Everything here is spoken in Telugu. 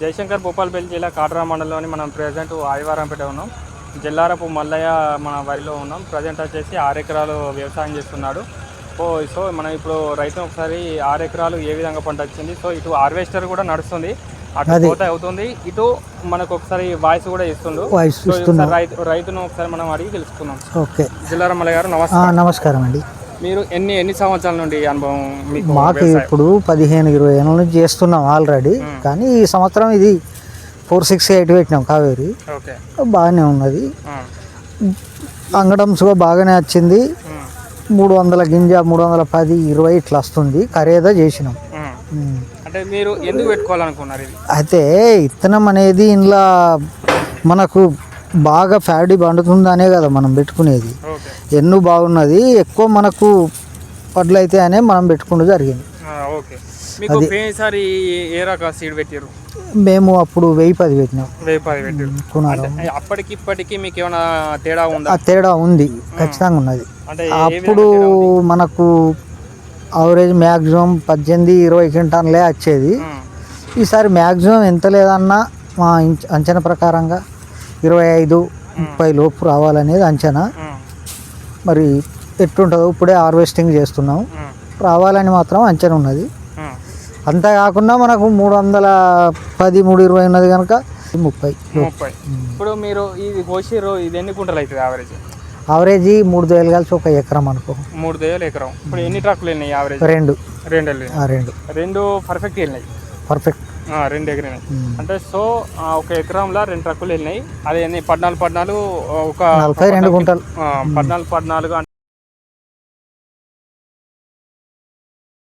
జయశంకర్ భూపాలపల్లి జిల్లా కాటరా మండలంలోని మనం ప్రజెంట్ ఆదివారంపేట ఉన్నాం. జిల్లారపు మల్లయ్య మన వరిలో ఉన్నాం. ప్రజెంట్ వచ్చేసి ఆరు ఎకరాలు వ్యవసాయం చేస్తున్నాడు. ఓ సో మనం ఇప్పుడు రైతు ఒకసారి ఆరు ఎకరాలు ఏ విధంగా పంట వచ్చింది? సో ఇటు హార్వెస్టర్ కూడా నడుస్తుంది. అటు. కోత అవుతుంది. ఇటు మనకు ఒకసారి వాయిస్ కూడా ఇస్తుండు. సో రైతును ఒకసారి మనం అడిగి తెలుసుకుందాం. ఓకే. జిల్లారాం మల్లయ్య గారు నమస్తే నమస్కారం అండి. మీరు ఎన్ని ఎన్ని సంవత్సరాల నుండి అనుభవం మీకు? ఇప్పుడు పదిహేను ఇరవై ఏళ్ళ నుంచి చేస్తున్నాం ఆల్రెడీ కానీ ఈ సంవత్సరం ఇది ఫోర్ సిక్స్ ఎయిట్ పెట్టినాం కావేరి. బాగానే ఉన్నది. ఆ, అంగడమ్స్ కూడా బాగానే వచ్చింది. ఉమ్, మూడు వందల గింజ మూడు వందల పది ఇరవై ఇట్లా వస్తుంది. ఖరీదా చేసినాం. అంటే మీరు ఎందుకు పెట్టుకోవాలనుకున్నారు అయితే ఇత్తనం అనేది ఇంట్లో మనకు బాగా ఫ్యాడీ పండుతుందనే కదా మనం పెట్టుకునేది. ఎన్ను బాగున్నది ఎక్కువ మనకు వడ్లు అయితే అనే మనం పెట్టుకుంటూ జరిగింది. మేము అప్పుడు వెయ్యి పది పెట్టినాం. అప్పటికి ఇప్పటికి మీకు ఏమైనా తేడా ఉందా? ఆ తేడా ఉంది ఖచ్చితంగా ఉన్నది. అప్పుడు మనకు అవరేజ్ మ్యాక్సిమం పద్దెనిమిది ఇరవై క్వింటాన్లే వచ్చేది. ఈసారి మ్యాక్సిమం ఎంత లేదన్నా మా అంచనా ప్రకారంగా ఇరవై ఐదు ముప్పై లోపు రావాలనేది అంచనా. మరి ఎట్లుంటుందో ఇప్పుడే హార్వెస్టింగ్ చేస్తున్నాం. రావాలని మాత్రం అంచనా ఉన్నది. అంతా కాకుండా మనకు మూడు వందల పది మూడు ఇరవై ఉన్నది కనుక ముప్పై. ముప్పై. ఇప్పుడు మీరు ఇది కోసిర్రు ఇది ఎన్ని కుంటలు అవుతుంది యావరేజ్ అవరేజ్ మూడు వేలు కలిసి ఒక ఎకరం అనుకో. మూడు దేయాలు ఎకరం. ఇప్పుడు ఎన్ని ట్రక్కులు వెళ్ళినాయి యావరేజ్ రెండు. రెండు రెండు. రెండు పర్ఫెక్ట్ వెళ్ళినాయి. పర్ఫెక్ట్ రెండు ఎగిరినాయి అంటే సో ఒక ఎకరంలో రెండు ట్రక్కులు వెళ్ళినాయి. అది ఎన్ని? పద్నాలుగు పద్నాలుగు ఒక పద్నాలుగు పద్నాలుగు